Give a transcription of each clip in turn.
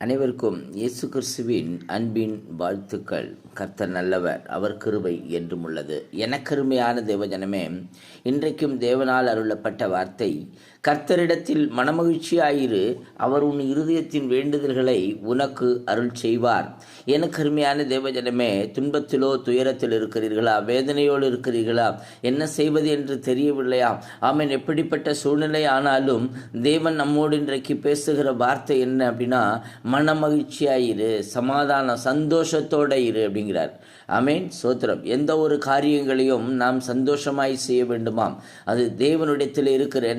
அனைவருக்கும் இயேசு கிறிஸ்துவின் அன்பின் வாழ்த்துக்கள். கர்த்தர் நல்லவர் அவர் கிருபை என்றும் உள்ளது. எனக்கருமையான தேவஜனமே இன்றைக்கும் தேவனால் அருளப்பட்ட வார்த்தை கர்த்தரிடத்தில் மனமகிழ்ச்சியாயிரு. அவர் உன் இருதயத்தின் வேண்டுதல்களை உனக்கு அருள் செய்வார் எனக்கு அருமையான தேவஜனமே துன்பத்திலோ துயரத்தில் இருக்கிறீர்களா? வேதனையோடு இருக்கிறீர்களா? என்ன செய்வது என்று தெரியவில்லையா? ஆமன். எப்படிப்பட்ட சூழ்நிலை ஆனாலும் தேவன் நம்மோடு இன்றைக்கு பேசுகிற வார்த்தை என்ன அப்படின்னா மனமகிழ்ச்சியாயிரு சமாதானம் சந்தோஷத்தோட இரு அப்படிங்கிறார். அமேன் சோத்திரம். எந்த ஒரு காரியங்களையும் நாம் சந்தோஷமாய் செய்ய வேண்டுமாம். அது தேவனுடையத்தில் இருக்கிற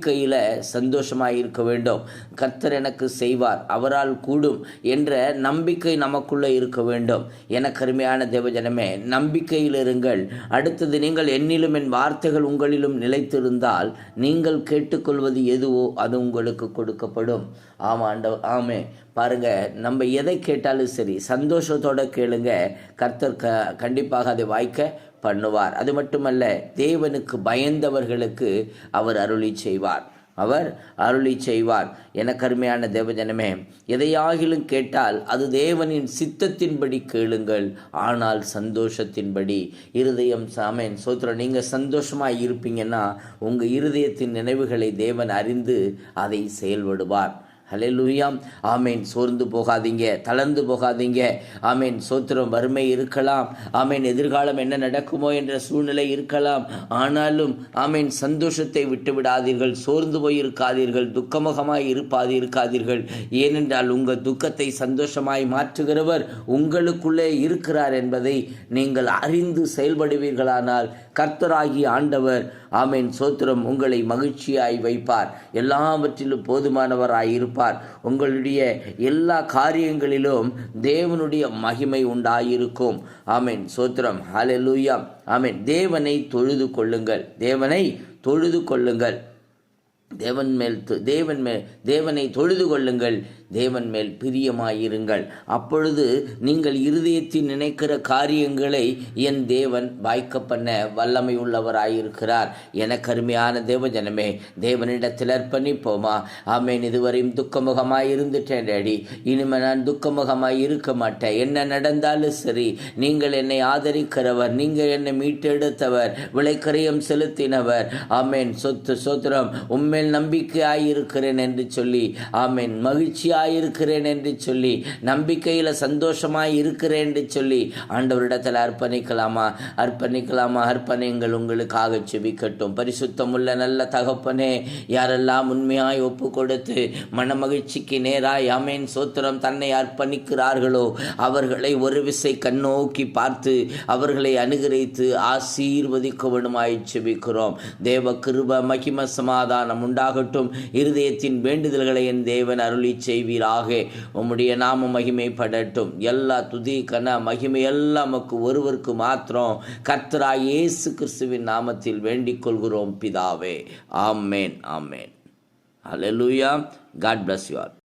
நம்பிக்கையில் சந்தோஷமாக இருக்க வேண்டும் கர்த்தர் எனக்கு செய்வார் அவரால் கூடும் என்ற நம்பிக்கை நமக்குள்ளே இருக்க வேண்டும் எனக்கு அருமையான தேவஜனமே நம்பிக்கையில் இருங்கள். அடுத்தது நீங்கள் என்னிலும் என் வார்த்தைகள் உங்களிலும் நிலைத்திருந்தால் நீங்கள் கேட்டுக்கொள்வது எதுவோ அது உங்களுக்கு கொடுக்கப்படும். ஆமாண்ட ஆமே. பாருங்க நம்ம எதை கேட்டாலும் சரி சந்தோஷத்தோட கேளுங்க. கர்த்தர் க கண்டிப்பாக அதை வாய்க்க பண்ணுவார். அது மட்டுமல்ல தேவனுக்கு பயந்தவர்களுக்கு அவர் அருளி செய்வார். அவர் அருளி செய்வார். என கருமையான தேவஜனமே எதையாகிலும் கேட்டால் அது தேவனின் சித்தத்தின்படி கேளுங்கள். ஆனால் சந்தோஷத்தின்படி. இருதயம் சாமேன் சோத்திரம் நீங்கள் சந்தோஷமாக இருப்பீங்கன்னா உங்கள் இருதயத்தின் நினைவுகளை தேவன் அறிந்து அதை செயல்படுவார். ஹலெலுயாம் ஆமேன். சோர்ந்து போகாதீங்க. தளர்ந்து போகாதீங்க. ஆமேன். சோத்திரம் வறுமை இருக்கலாம். ஆமேன். எதிர்காலம் என்ன நடக்குமோ என்ற சூழ்நிலை இருக்கலாம். ஆனாலும் ஆமேன் சந்தோஷத்தை விட்டு விடாதீர்கள். சோர்ந்து போய் இருக்காதீர்கள் துக்கமுகமாய் இருப்பாது இருக்காதீர்கள். ஏனென்றால் உங்கள் துக்கத்தை சந்தோஷமாய் மாற்றுகிறவர் உங்களுக்குள்ளே இருக்கிறார் என்பதை நீங்கள் அறிந்து செயல்படுவீர்களானால் கர்த்தராகி ஆண்டவர் ஆமேன் சோத்திரம் உங்களை மகிழ்ச்சியாய் வைப்பார். எல்லாவற்றிலும் போதுமானவராய் இருப்பார். உங்களுடைய எல்லா காரியங்களிலும் தேவனுடைய மகிமை உண்டாயிருக்கும். ஆமேன். சோத்திரம். ஹalleluya. ஆமீன். தேவனை தொழுது கொள்ளுங்கள். தேவனை தொழுது கொள்ளுங்கள். தேவன் மேல் தேவன் மேல் தேவனை தொழுது கொள்ளுங்கள். தேவன் மேல் பிரியமாயிருங்கள். அப்பொழுது நீங்கள் இருதயத்தில் நினைக்கிற காரியங்களை என் தேவன் வாய்க்க பண்ண வல்லமை உள்ளவராயிருக்கிறார் என கருமையான தேவஜனமே தேவனிடத்தில் அர்ப்பணிப்போமா? ஆமேன் இதுவரையும் துக்கமுகமாய் இருந்துட்டேன் டேடி. இனிமேல் நான் துக்கமுகமாய் இருக்க மாட்டேன் என்ன நடந்தாலும் சரி நீங்கள் என்னை ஆதரிக்கிறவர் நீங்கள் என்னை மீட்டெடுத்தவர் விளைக்கரையம் செலுத்தினவர். ஆமேன் சொத்து சோத்திரம் உண்மையில் நம்பிக்கையாயிருக்கிறேன் என்று சொல்லி ஆமேன் மகிழ்ச்சியாக இருக்கிறேன் என்று சொல்லி நம்பிக்கையில் சந்தோஷமாக இருக்கிறேன் என்று சொல்லி ஆண்டவரிடத்தில் அர்ப்பணிக்கலாமா? அர்ப்பணிக்கலாமா? அர்ப்பணிங்கள் உங்களுக்காக செபிக்கட்டும் பரிசுத்தமுள்ள நல்ல தகப்பனே யாரெல்லாம் உண்மையாய் ஒப்பு கொடுத்து மன மகிழ்ச்சிக்கு நேராய் அமேன் சோத்திரம் தன்னை அர்ப்பணிக்கிறார்களோ அவர்களை ஒரு விசை கண்ணோக்கி பார்த்து அவர்களை அனுகிரகித்து ஆசீர்வதிக்க வேண்டுமாய் செபிக்கிறோம் தேவ கிருப மகிம சமாதானம் உண்டாகட்டும். இருதயத்தின் வேண்டுதல்களை என் தேவன் அருளி செய்வி செய்வீராக. உம்முடைய நாம மகிமைப்படட்டும். எல்லா துதி கன மகிமை எல்லாம் நமக்கு ஒருவருக்கு மாத்திரம் கர்த்தரா இயேசு கிறிஸ்துவின் நாமத்தில் வேண்டிக் கொள்கிறோம் பிதாவே. ஆமேன் ஆமேன். ஹalleluya காட் பிளஸ் யூ ஆல்